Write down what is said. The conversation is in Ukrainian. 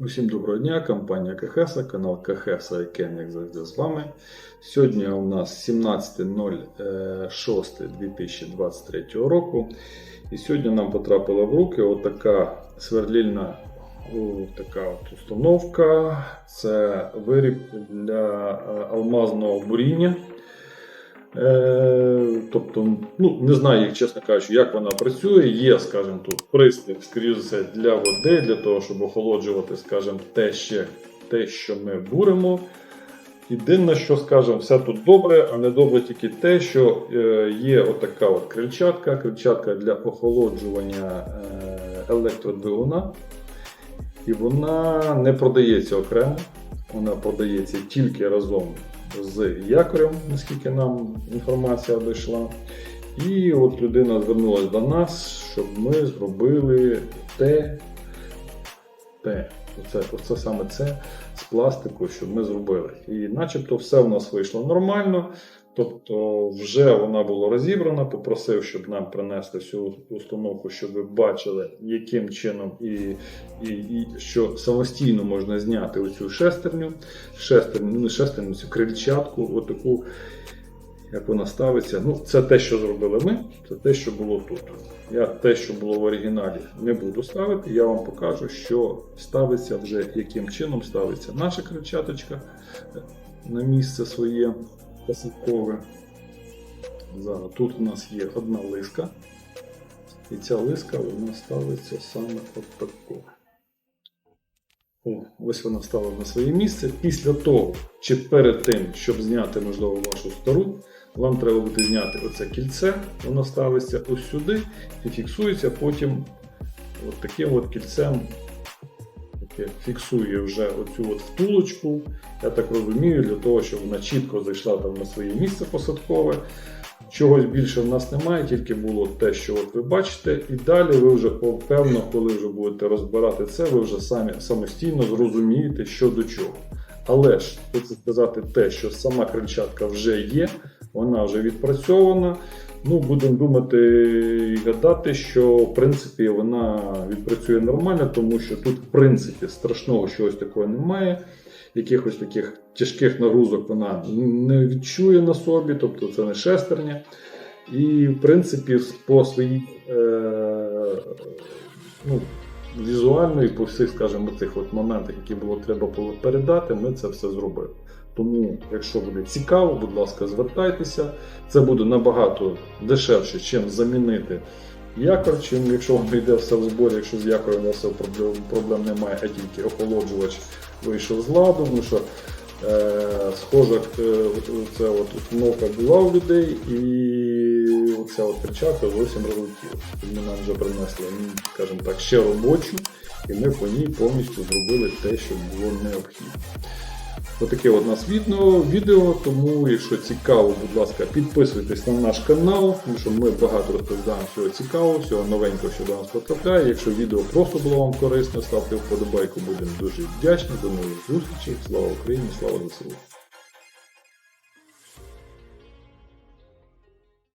Усім доброго дня, компанія Кахеса, канал Кахеса і Кен, як завжди з вами. Сьогодні у нас 17.06.2023 року. І сьогодні нам потрапила в руки отака сверлільна о, така от установка. Це виріб для е, алмазного буріння. Тобто, ну, не знаю, як, чесно кажучи, як вона працює. Є, скажімо, тут пристрій, скоріш для води, для того, щоб охолоджувати, скажімо, те, ще, те, що ми буримо. Єдине, що скажемо, все тут добре, а не добре тільки те, що е, є отака от крильчатка, крильчатка для охолоджування е, електродвигуна. І вона не продається окремо, вона продається тільки разом з якорем, наскільки нам інформація дійшла. І от людина звернулася до нас, щоб ми зробили те, те. Оце, оце саме це з пластику, щоб ми зробили. І начебто все в нас вийшло нормально. Тобто вже вона була розібрана, попросив, щоб нам принесли всю установку, щоб ви бачили, яким чином і, і, і що самостійно можна зняти оцю шестерню, шестерню, не шестерню, цю крильчатку, отаку, як вона ставиться. Ну, це те, що зробили ми, це те, що було тут. Я те, що було в оригіналі, не буду ставити. Я вам покажу, що ставиться вже, яким чином ставиться наша крильчаточка на місце своє посадкове. Зараз тут у нас є одна лиска, і ця лиска вона ставиться саме от таку. О, ось вона стала на своє місце. Після того, чи перед тим, щоб зняти, можливо, вашу стару, вам треба буде зняти оце кільце, воно ставиться ось сюди і фіксується потім от таким от кільцем фіксує вже оцю от втулочку. Я так розумію, для того, щоб вона чітко зайшла там на своє місце посадкове. Чогось більше в нас немає, тільки було те, що от ви бачите, і далі ви вже певно, коли вже будете розбирати це, ви вже самі самостійно зрозумієте, що до чого. Але ж хочу сказати те, що сама крильчатка вже є, вона вже відпрацьована. Ну, будемо думати і гадати, що в принципі вона відпрацює нормально, тому що тут, в принципі, страшного чогось такого немає. Якихось таких тяжких нагрузок вона не відчує на собі, тобто це не шестерня. І, в принципі, по своїй е, ну, візуально і по всіх, скажімо, цих от моментах, які було треба було передати, ми це все зробили. Тому, якщо буде цікаво, будь ласка, звертайтеся. Це буде набагато дешевше, чим замінити якор, чим якщо воно йде все в зборі, якщо з якорем все проблем, проблем немає, а тільки охолоджувач вийшов з ладу. Тому що е, схожа е, ця от установка була у людей, і оця от перчатка зовсім розлетіла. Тому нам вже принесли, ну, скажімо так, ще робочу, і ми по ній повністю зробили те, що було необхідно. Отаке от у нас відео, тому якщо цікаво, будь ласка, підписуйтесь на наш канал, тому що ми багато розповідаємо всього цікавого, всього новенького, що до нас потрапляє. Якщо відео просто було вам корисно, ставте вподобайку, будемо дуже вдячні. До нових зустрічей. Слава Україні, слава ЗСУ!